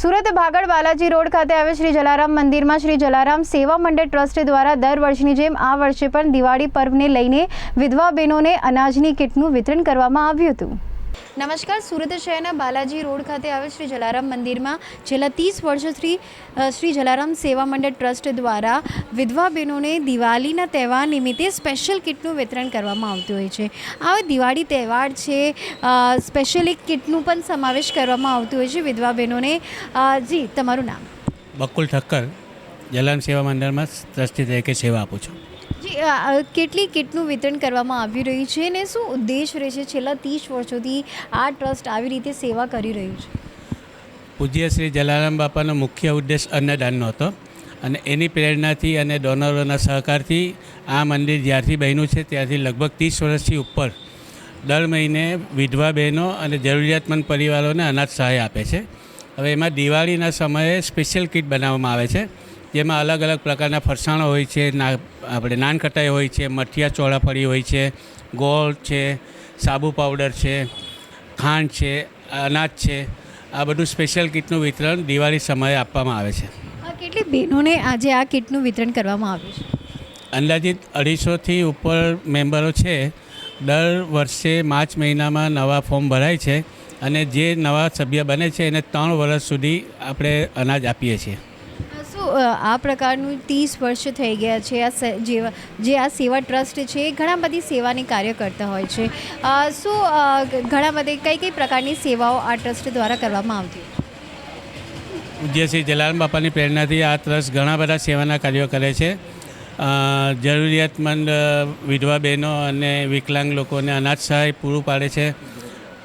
Surat ભાગળ Balaji road ખાતે આવે શ્રી જલારામ મંદિરમાં શ્રી જલારામ સેવા મંડળ ટ્રસ્ટ દ્વારા દર વર્ષની જેમ આ વર્ષે પણ દિવાળી પર્વને લઈને વિધવા બહેનોને અનાજની કીટનું વિતરણ કરવામાં આવ્યું હતું. નમસ્કાર, સુરત શહેરના બાલાજી રોડ ખાતે આવેલ શ્રી જલારામ મંદિરમાં છેલ્લા ત્રીસ વર્ષથી શ્રી જલારામ સેવા મંડળ ટ્રસ્ટ દ્વારા વિધવા બહેનોને દિવાળીના તહેવાર નિમિત્તે સ્પેશિયલ કિટનું વિતરણ કરવામાં આવતું હોય છે. આ દિવાળી તહેવાર છે સ્પેશિયલ એક કિટનું પણ સમાવેશ કરવામાં આવતું હોય છે વિધવા બહેનોને. જી, તમારું નામ? બકુલ ઠક્કર, જલારામ સેવા મંડળમાં ટ્રસ્ટી તરીકે સેવા આપું છું. કેટલી કીટનું વિતરણ કરવામાં આવી રહ્યું છે અને શું ઉદ્દેશ રહે છે? છેલ્લા ત્રીસ વર્ષોથી આ ટ્રસ્ટ આવી રીતે સેવા કરી રહ્યું છે. પૂજ્ય શ્રી જલારામ બાપાનો મુખ્ય ઉદ્દેશ અન્નદાનનો હતો અને એની પ્રેરણાથી અને ડોનરોના સહકારથી આ મંદિર જ્યારથી બન્યું છે ત્યારથી લગભગ ત્રીસ વર્ષથી ઉપર દર મહિને વિધવા બહેનો અને જરૂરિયાતમંદ પરિવારોને અનાજ સહાય આપે છે. હવે એમાં દિવાળીના સમયે સ્પેશિયલ કિટ બનાવવામાં આવે છે. જેમાં અલગ અલગ પ્રકારના ફરસાણો હોય છે ના આપણે નાનકટાઈ હોય છે મઠિયા ચોળાફળી હોય છે ગોળ છે સાબુ પાવડર છે ખાંડ છે અનાજ છે આ બધું સ્પેશિયલ કિટનું વિતરણ દિવાળી સમયે આપવામાં આવે છે. કેટલી બહેનોને આજે આ કીટનું વિતરણ કરવામાં આવ્યું છે? અંદાજિત અઢીસોથી ઉપર મેમ્બરો છે. દર વર્ષે માર્ચ મહિનામાં નવા ફોર્મ ભરાય છે અને જે નવા સભ્ય બને છે એને ત્રણ વર્ષ સુધી આપણે અનાજ આપીએ છીએ. આ પ્રકારનું ત્રીસ વર્ષ થઈ ગયા છે. આ જેવા જે આ સેવા ટ્રસ્ટ છે, એ ઘણા બધી સેવાની કાર્ય કરતા હોય છે. સો ઘણા બધી કઈ કઈ પ્રકારની સેવાઓ આ ટ્રસ્ટ દ્વારા કરવામાં આવતી? પૂજ્ય શ્રી જલારામ બાપાની પ્રેરણાથી આ ટ્રસ્ટ ઘણા બધા સેવાના કાર્યો કરે છે. જરૂરિયાતમંદ વિધવા બહેનો અને વિકલાંગ લોકોને અનાજ સહાય પૂરું પાડે છે.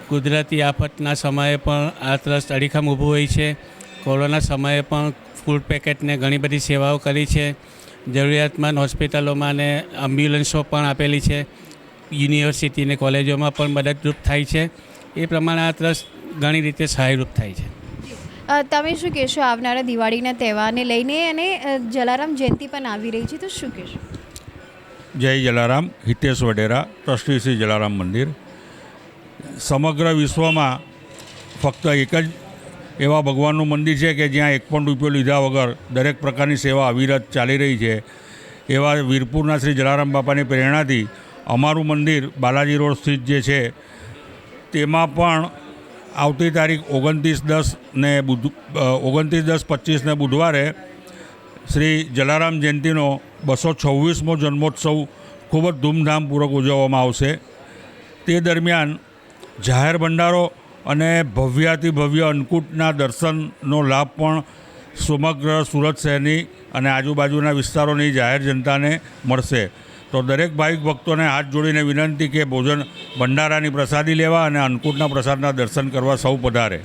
કુદરતી આફતના સમયે પણ આ ટ્રસ્ટ અડીખમ ઊભું હોય છે. કોરોના સમયે પણ ફૂડ પેકેટને ઘણી બધી સેવાઓ કરી છે. જરૂરિયાતમંદ હોસ્પિટલોમાં અને એમ્બ્યુલન્સો પણ આપેલી છે. યુનિવર્સિટીને કોલેજોમાં પણ મદદરૂપ થાય છે. એ પ્રમાણે આ ટ્રસ્ટ ઘણી રીતે સહાયરૂપ થાય છે. તમે શું કહેશો? આવનારા દિવાળીના તહેવારને લઈને અને જલારામ જયંતિ પણ આવી રહી છે તો શું કહેશો? જય જલારામ હિતેશ વડેરા ટ્રસ્ટી શ્રી જલારામ મંદિર. સમગ્ર વિશ્વમાં ફક્ત એક જ એવા ભગવાનનું મંદિર છે કે જ્યાં એક પણ રૂપિયો લીધા વગર દરેક પ્રકારની સેવા અવિરત ચાલી રહી છે. એવા વીરપુરના શ્રી જલારામ બાપાની પ્રેરણાથી અમારું મંદિર બાલાજી રોડ સ્થિત જે છે, તેમાં પણ આવતી તારીખ ઓગણત્રીસ દસ ને બુધ ઓગણત્રીસ દસ પચીસને બુધવારે શ્રી જલારામ જયંતિનો બસો છવ્વીસમો જન્મોત્સવ ખૂબ જ ધૂમધામપૂર્વક ઉજવવામાં આવશે. તે દરમિયાન જાહેર ભંડારો અને ભવ્યાતિ ભવ્ય અન્નકૂટના દર્શનનો લાભ પણ સમગ્ર સુરત શહેરની અને આજુબાજુના વિસ્તારોની જાહેર જનતાને મળશે. તો દરેક ભાવિક ભક્તોને હાથ જોડીને વિનંતી કે ભોજન ભંડારાની પ્રસાદી લેવા અને અન્નકૂટના પ્રસાદના દર્શન કરવા સૌ પધારે.